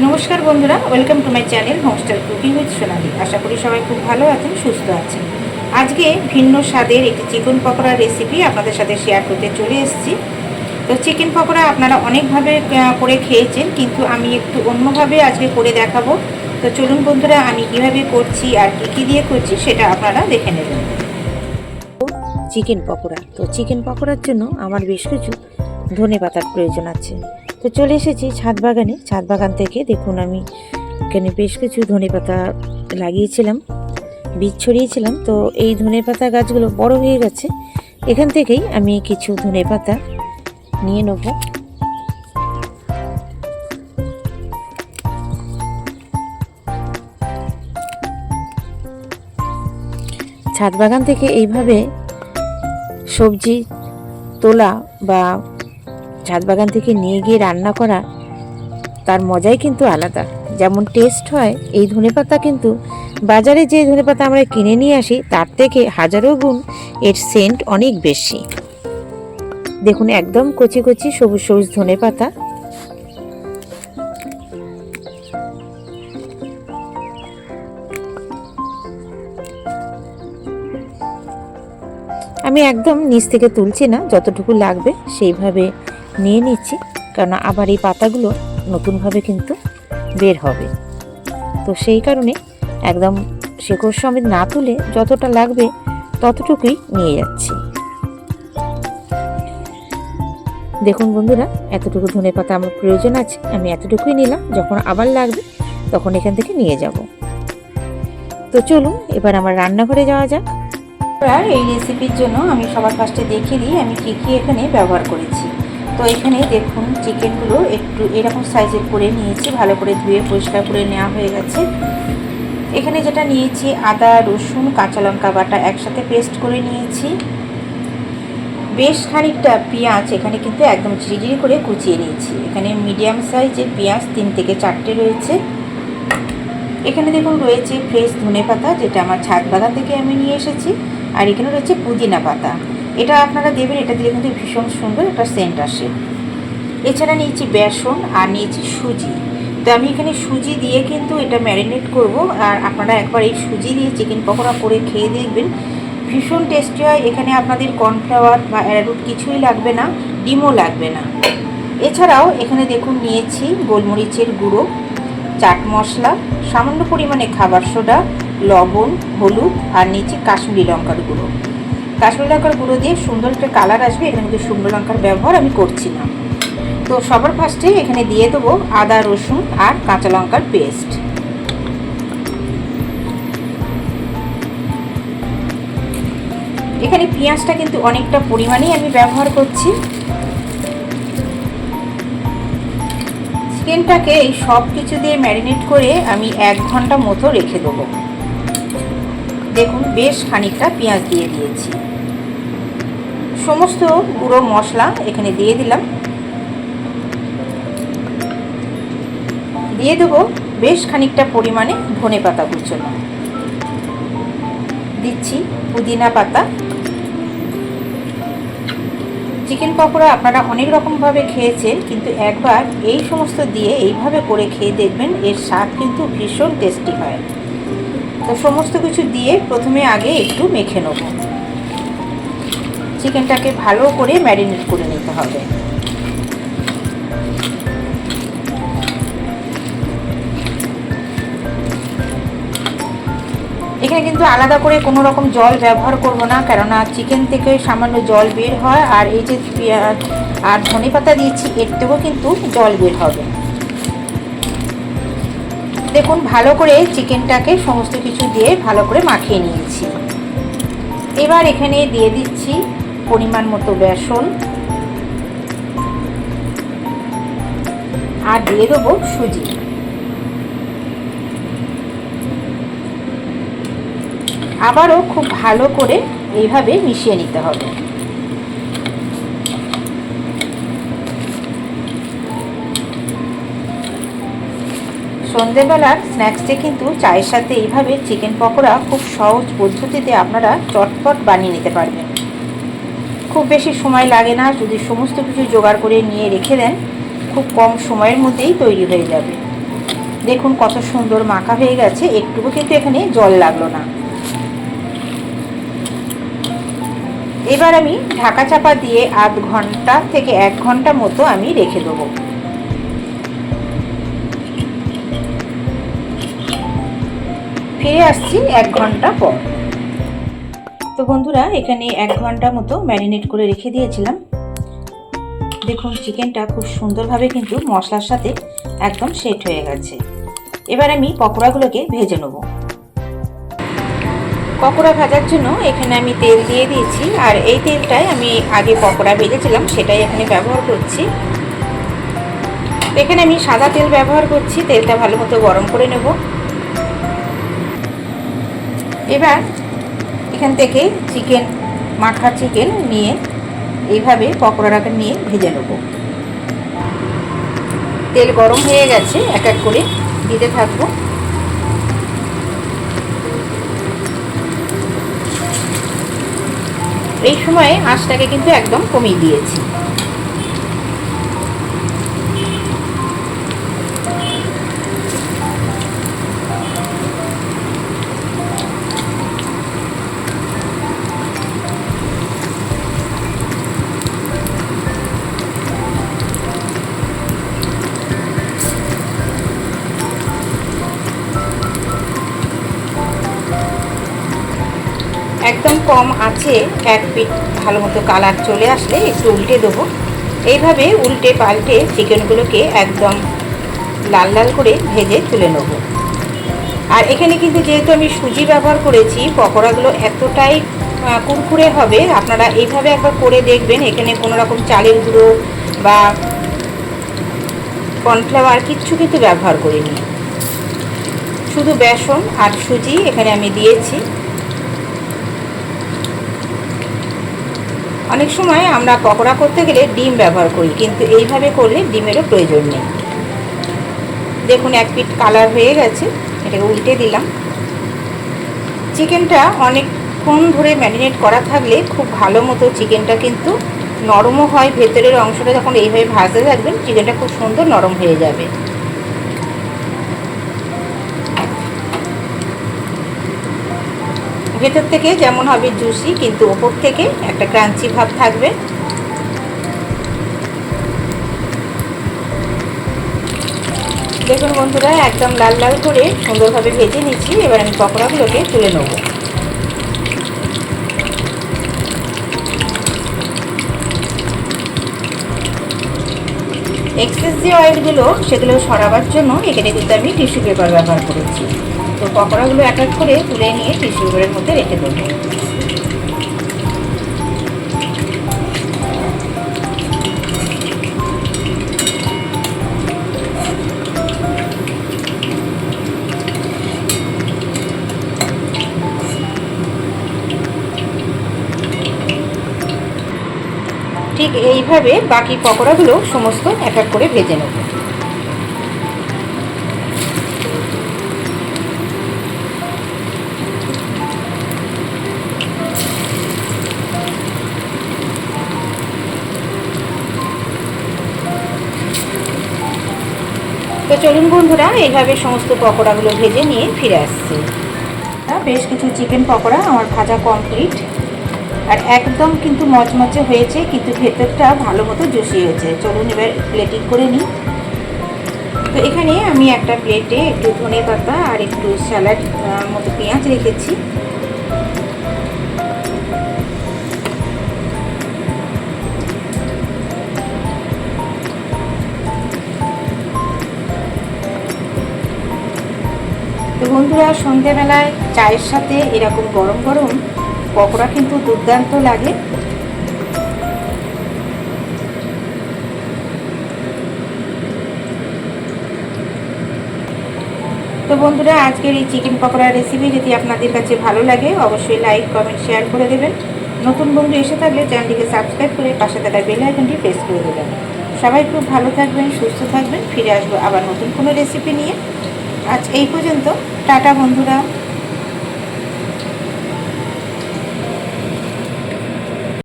নমস্কার বন্ধুরা, welcome to my channel homestar cooking with Sonali. আশা করি সবাই খুব ভালো আছেন, সুস্থ আছেন। আজকে ভিন্ন স্বাদের একটি চিকেন পকোড়ার রেসিপি আপনাদের সাথে শেয়ার করতে চলে এসেছি। তো চিকেন পকোড়া আপনারা অনেকভাবে করে খেয়েছেন, কিন্তু আমি একটু অন্যভাবে আজকে করে দেখাবো। তো চলুন বন্ধুরা, আমি কীভাবে করছি আর কী কী দিয়ে করছি সেটা আপনারা দেখে নেবেন। চিকেন পকোড়া। তো চিকেন পকোড়ার জন্য আমার বেশ কিছু ধনে পাতার প্রয়োজন আছে। তো চলে এসেছি ছাদ বাগানে। ছাদ বাগান থেকে দেখুন আমি এখানে বেশ কিছু ধনে পাতা লাগিয়েছিলাম, বীজ ছড়িয়েছিলাম। তো এই ধনে পাতা গাছগুলো বড় হয়ে গেছে। এখান থেকেই আমি কিছু ধনে পাতা নিয়ে নেব। ছাদ বাগান থেকে এইভাবে সবজি তোলা বা ছাদ বাগান থেকে নিয়ে গিয়ে রান্না করা তার মজাই কিন্তু আলাদা। যেমন টেস্ট হয়, এই ধনেপাতা কিন্তু বাজারে যে ধনেপাতা আমরা কিনে নিয়ে আসি, তার থেকে হাজারো গুণ এর সেন্ট অনেক বেশি। দেখুন, একদম কচি কচি সবুজ সবুজ ধনেপাতা আমি একদম নিচ থেকে তুলছি না, যতটুকু লাগবে সেইভাবে নিয়ে নিচ্ছি কারণ আবার এই পাতাগুলো নতুনভাবে কিন্তু বের হবে। তো সেই কারণে একদম শেকড় সমেত না তুলে যতটা লাগবে ততটুকুই নিয়ে যাচ্ছি। দেখুন বন্ধুরা, এতটুকু ধনে পাতা আমার প্রয়োজন আছে, আমি এতটুকুই নিলাম, যখন আবার লাগবে তখন এখান থেকে নিয়ে যাব। তো চলুন, এবার আমার রান্নাঘরে যাওয়া যাক। এই রেসিপির জন্য আমি সবার ফার্স্টে দেখিয়ে দিই, আমি কী কী এখানে ব্যবহার করেছি। তো এখানে দেখুন চিকেনগুলো একটু এরকম সাইজের করে নিয়েছি, ভালো করে ধুয়ে পরিষ্কার করে নেওয়া হয়ে গেছে। এখানে যেটা নিয়েছি, আদা, রসুন, কাঁচা লঙ্কা বাটা একসাথে পেস্ট করে নিয়েছি। বেশ খানিকটা পেঁয়াজ এখানে কিন্তু একদম ঝিরিঝিরি করে কুচিয়ে নিয়েছি। এখানে মিডিয়াম সাইজের পেঁয়াজ তিন থেকে চারটে রয়েছে। এখানে দেখুন রয়েছে ফ্রেশ ধনে পাতা যেটা আমার ছাদ বাগান থেকে আমি নিয়ে এসেছি। আর এখানে রয়েছে পুদিনা পাতা। এটা আপনারা দেবেন, এটা দিলে কিন্তু ভীষণ সুন্দর একটা সেন্ট আসে। এছাড়া নিয়েছি বেসন আর নিয়েছি সুজি। তো আমি এখানে সুজি দিয়ে কিন্তু এটা ম্যারিনেট করব আর আপনারা একবার এই সুজি দিয়ে চিকেন পকোড়া করে খেয়ে দেখবেন। ভীষণ টেস্টি হয়। এখানে আপনাদের কর্নফ্লাওয়ার বা অ্যারারুট কিছুই লাগবে না, ডিমও লাগবে না। এছাড়াও এখানে দেখুন নিয়েছি গোলমরিচের গুঁড়ো, চাট মশলা, সামান্য পরিমাণে খাবার সোডা, লবণ, হলুদ আর নিয়েছি কাশ্মীরি লঙ্কার গুঁড়ো। কাশ্মীরি লঙ্কার গুঁড়ো দিয়ে সুন্দর একটা কালার আসবে, এখানে কিন্তু শুকনো লঙ্কার ব্যবহার আমি করছি না। তো সবার ফার্স্টে এখানে দিয়ে দেবো আদা, রসুন আর কাঁচা লঙ্কার পেস্ট এখানে পেঁয়াজটা কিন্তু অনেকটা পরিমাণেই আমি ব্যবহার করছি। চিকেনটাকে এই সব কিছু দিয়ে ম্যারিনেট করে আমি এক ঘণ্টা মতো রেখে দেবো। দেখুন, বেশ খানিকটা পেঁয়াজ দিয়ে দিয়েছি। সমস্ত গুঁড়ো মশলা এখানে দিয়ে দিলাম। দিয়ে দেবো বেশ খানিকটা পরিমাণে ধনে পাতা কুচনো। দিচ্ছি পুদিনা পাতা। চিকেন পকোড়া আপনারা অনেক রকমভাবে খেয়েছেন, কিন্তু একবার এই সমস্ত দিয়ে এইভাবে করে খেয়ে দেখবেন, এর স্বাদ কিন্তু ভীষণ টেস্টি হয়। তো সমস্ত কিছু দিয়ে প্রথমে আগে একটু মেখে নেব। চিকেনটাকে ভালো করে ম্যারিনেট করে নিতে হবে। এখানে কিন্তু আলাদা করে কোনো রকম জল ব্যবহার করব না, কেননা চিকেন থেকে সামান্য জল বের হয়, আর এই যে পেঁয়াজ আর ধনে পাতা দিয়েছি, এর থেকেও কিন্তু জল বের হবে। দেখুন, ভালো করে চিকেনটাকে সমস্ত কিছু দিয়ে ভালো করে মাখিয়ে নিয়েছি। এবার এখানে দিয়ে দিচ্ছি পরিমাণ মতো বেসন। আর দিয়ে দেবো সুজি। আবারও খুব ভালো করে এইভাবে মিশিয়ে নিতে হবে। সন্ধেবেলার স্ন্যাক্সে কিন্তু চায়ের সাথে এইভাবে চিকেন পকোড়া খুব সহজ পদ্ধতিতে আপনারা চটপট বানিয়ে নিতে পারবেন। খুব বেশি সময় লাগে না, যদি সমস্ত কিছু জোগাড় করে নিয়ে রেখে দেন, খুব কম সময়ের মধ্যেই তৈরি হয়ে যাবে। দেখুন কত সুন্দর মাখা হয়ে গেছে, একটুকু কিন্তু এখানে জল লাগল না। এবার আমি ঢাকা চাপা দিয়ে আধ ঘণ্টা থেকে এক ঘণ্টা মতো আমি রেখে দেবো। ফিরে আসছি এক ঘণ্টা পর। তো বন্ধুরা, এখানে এক ঘণ্টা মতো ম্যারিনেট করে রেখে দিয়েছিলাম। দেখুন, চিকেনটা খুব সুন্দরভাবে কিন্তু মশলার সাথে একদম সেট হয়ে গেছে। এবার আমি পকোড়াগুলোকে ভেজে নেব। পকোড়া ভাজার জন্য এখানে আমি তেল দিয়ে দিয়েছি, আর এই তেলটাই আমি আগে পকোড়া ভেজেছিলাম সেটাই এখানে ব্যবহার করছি। এখানে আমি সাদা তেল ব্যবহার করছি, তেলটা ভালো মতো গরম করে নেব। এবার এখান থেকে চিকেন, মাখা চিকেন নিয়ে এইভাবে পকোড়াটাকে নিয়ে ভেজে নেব। তেল গরম হয়ে গেছে, এক এক করে দিতে থাকব। এই সময়ে আঁচটাকে কিন্তু একদম কমিয়ে দিয়েছি। কম আছে, এক পিট ভালো মতো কালার চলে আসলে একটু উল্টে দেবো। এইভাবে উল্টে পাল্টে চিকেনগুলোকে একদম লাল লাল করে ভেজে তুলে নেব। আর এখানে কিন্তু যেহেতু আমি সুজি ব্যবহার করেছি, পকোড়াগুলো এতটাই কুরকুরে হবে, আপনারা এইভাবে একবার করে দেখবেন। এখানে কোনো রকম চালের গুঁড়ো বা কর্নফ্লাওয়ার কিচ্ছু কিন্তু ব্যবহার করিনি। শুধু বেসন আর সুজি এখানে আমি দিয়েছি। অনেক সময় আমরা পকোড়া করতে গেলে ডিম ব্যবহার করি, কিন্তু এইভাবে করলে ডিমেরও প্রয়োজন নেই। দেখুন, এক পিট কালার হয়ে গেছে, এটাকে উল্টে দিলাম। চিকেনটা অনেকক্ষণ ধরে ম্যারিনেট করা থাকলে খুব ভালো মতো চিকেনটা কিন্তু নরমও হয়, ভেতরের অংশটা যখন এইভাবে ভাজতে থাকবেন, চিকেনটা খুব সুন্দর নরম হয়ে যাবে। ভেতর থেকে যেমন হবে জুসি, কিন্তু ওপর থেকে একটা ক্রাঞ্চি ভাব থাকবে। দেখুন বন্ধুরা, একদম লাল লাল করে সুন্দরভাবে ভেজে নিচ্ছি। এবার আমি পকোড়াগুলোকে তুলে নেব। এক্সেস যে অয়েলগুলো সেগুলো সরাবার জন্য এখানে কিন্তু আমি টিস্যু পেপার ব্যবহার করেছি। পকোড়াগুলো এক এক করে তুলে নিয়ে টিস্যু পেপারের মধ্যে রেখে দেবো। ঠিক এইভাবে বাকি পকোড়াগুলো সমস্ত এক এক করে ভেজে নেব। তো চলুন বন্ধুরা, এইভাবে সমস্ত পকোড়াগুলো ভেজে নিয়ে ফিরে আসছি। বেশ কিছু চিকেন পকোড়া আমার ভাজা কমপ্লিট আর একদম কিন্তু মচমচে হয়েছে, কিন্তু ভেতরটা ভালো মতো জুসি হয়েছে। চলুন এবার প্লেটিং করে নিই। তো এখানে আমি একটা প্লেটে একটু ধনে পাতা আর একটু স্যালাড মতো পেঁয়াজ রেখেছি। তো বন্ধুরা, সন্ধেবেলায় চায়ের সাথে এরকম গরম গরম পকোড়া কিন্তু দুর্দান্ত লাগে। তো বন্ধুরা, আজকের এই চিকেন পকোড়ার রেসিপি যদি আপনাদের কাছে ভালো লাগে, অবশ্যই লাইক কমেন্ট শেয়ার করে দেবেন। নতুন বন্ধু এসে থাকলে চ্যানেলটিকে সাবস্ক্রাইব করে পাশে থাকা বেল আইকনটি প্রেস করে দেবেন। সবাই খুব ভালো থাকবেন, সুস্থ থাকবেন। ফিরে আসব আবার নতুন কোনো রেসিপি নিয়ে। আজ এই পর্যন্ত টাটা বন্ধুরা।